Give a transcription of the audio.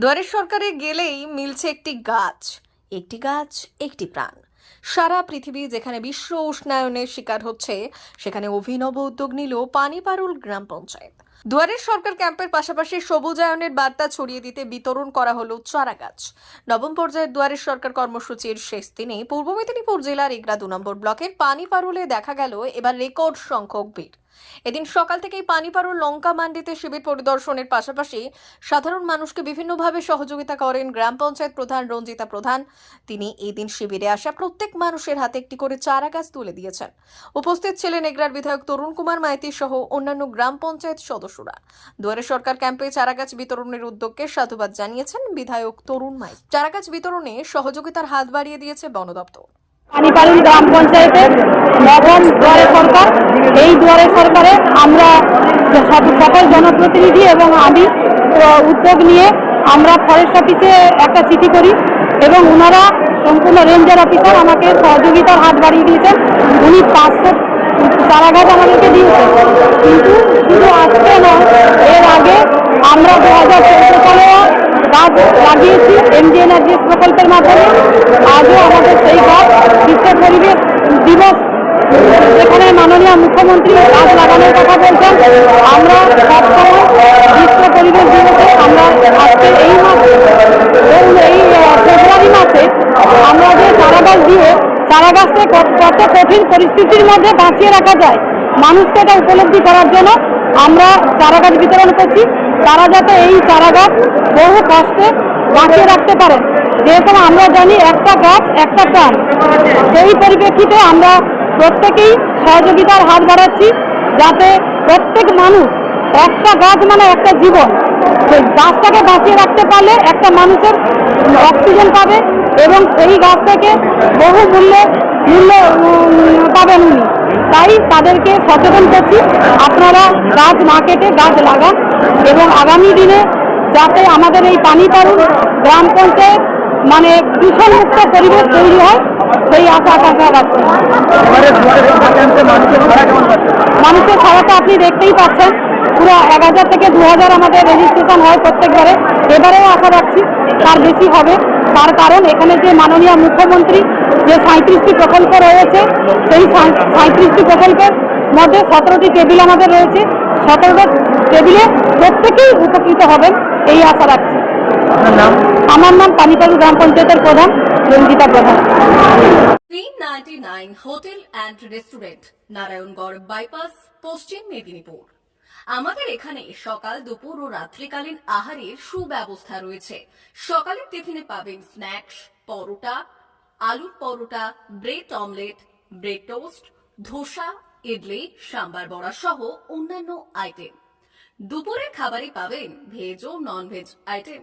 দুয়ারের সরকারে গেলেই মিলছে একটি গাছ একটি গাছ, একটি প্রাণ। সারা পৃথিবী যেখানে বিশ্ব উষ্ণায়নের শিকার হচ্ছে, সেখানে অভিনব উদ্যোগ নিল পানিপারুল গ্রাম পঞ্চায়েত। দুয়ারের সরকার ক্যাম্পের পাশাপাশি সবুজায়নের বার্তা ছড়িয়ে দিতে বিতরণ করা হলো চারা গাছ। নবম পর্যায়ের দুয়ারের সরকার কর্মসূচির শেষ দিনে পূর্ব মেদিনীপুর জেলার এগরা দু নম্বর ব্লকের পানিপারুলে দেখা গেল এবার রেকর্ড সংখ্যক ভিড়। এদিন সকাল থেকেই পানিপাড়ুর লঙ্কা মান্ডিতে শিবির পরিদর্শনের পাশাপাশি সাধারণ মানুষকে বিভিন্নভাবে সহযোগিতা করেন গ্রাম পঞ্চায়েত প্রধান রঞ্জিতা প্রধান। তিনি এই দিন শিবিরে আসা প্রত্যেক মানুষের হাতে একটি করে চারা গাছ তুলে দিয়েছেন। উপস্থিত ছিলেন এগরার বিধায়ক তরুণ কুমার মাইতি সহ অন্যান্য গ্রাম পঞ্চায়েত সদস্যরা। দুয়ারে সরকার ক্যাম্পে চারা গাছ বিতরণের উদ্যোগকে সাধুবাদ জানিয়েছেন বিধায়ক তরুণ মাই চারা গাছ বিতরণে সহযোগিতার হাত বাড়িয়ে দিয়েছে বন দপ্তর। পানিপাড়ুল গ্রাম পঞ্চায়েতের নবম দুয়ারে সরকার। এই দুয়ারে সরকারে আমরা সকল জনপ্রতিনিধি এবং আমি উদ্যোগ নিয়ে আমরা ফরেস্ট অফিসে একটা চিঠি করি এবং ওনারা সম্পূর্ণ রেঞ্জার অফিসার আমাকে সহযোগিতার হাত বাড়িয়ে দিয়েছেন। উনি পাঁচশো চারা গাছ আমাদেরকে দিয়েছেন। কিন্তু শুধু আজকে নয়, এর আগে আমরা দু হাজার চৌদ্দ সালেও গাছ লাগিয়েছি এমজি এনার্জিস বিশ্ব পরিবেশ দিবস এখানে মাননীয় মুখ্যমন্ত্রী গাছ লাগানোর কথা বলছেন। আমরা সবসময় বিশ্ব পরিবেশ দিবসে আমরা আজকে এই মাসে এই ফেব্রুয়ারি মাসে আমরা যে চারা গাছ দিয়ে চারা গাছকে কত কঠিন পরিস্থিতির মধ্যে বাঁচিয়ে রাখা যায়, মানুষকে এটা উপলব্ধি করার জন্য আমরা চারা গাছ বিতরণ করছি। তারা যাতে এই চারা গাছ বহু কষ্টে বাঁচিয়ে রাখতে পারেন যেহেতু আমরা জানি একটা গাছ একটা প্রাণ। সেই পরিপ্রেক্ষিতে আমরা প্রত্যেকেই সহযোগিতার হাত বাড়াচ্ছি যাতে প্রত্যেক মানুষ একটা গাছ মানে একটা জীবন। সেই গাছটাকে বাঁচিয়ে রাখতে পারলে একটা মানুষের অক্সিজেন পাবে এবং সেই গাছ থেকে বহু মূল্যে, মূল্য পাবেন উনি। তাই তাদেরকে সচেতন করছি, আপনারা গাছ না কেটে গাছ লাগান এবং আগামী দিনে যাতে আমাদের এই পানিপাড়ুর গ্রাম পঞ্চায়েত মানে দূষণমুক্ত পরিবেশ তৈরি হয়, সেই আশা আকাঙ্ক্ষা রাখছি মানুষের ছাড়াটা আপনি দেখতেই পাচ্ছেন। পুরো এক হাজার থেকে দু হাজার আমাদের রেজিস্ট্রেশন হয় প্রত্যেকবারে। এবারেও আশা রাখছি তার বেশি হবে। তার কারণ এখানে যে মাননীয় মুখ্যমন্ত্রী যে সাঁত্রিশটি প্রকল্প রয়েছে, সেই সাঁত্রিশটি প্রকল্পের মধ্যে সতেরোটি টেবিল আমাদের রয়েছে। সতেরোটা টেবিলে প্রত্যেকেই উপকৃত হবেন, এই আশা রাখছি। আপনার নাম? আমার নাম পানিপাড়ু গ্রাম পঞ্চায়েতের প্রধান রঞ্জিতা প্রধান। Hotel and restaurant Narayangarh bypass Paschim Medinipur আমাদের এখানে সকাল দুপুর ও রাত্রিকালীন আহারের সুব্যবস্থা রয়েছে। সকালের টিফিনে পাবেন স্ন্যাক্স পরোটা আলুর paratha bread omelette bread toast dosa idli sambar vada সহ অন্যান্য আইটেম। দুপুরের খাবারে পাবেন ভেজ ও নন ভেজ আইটেম।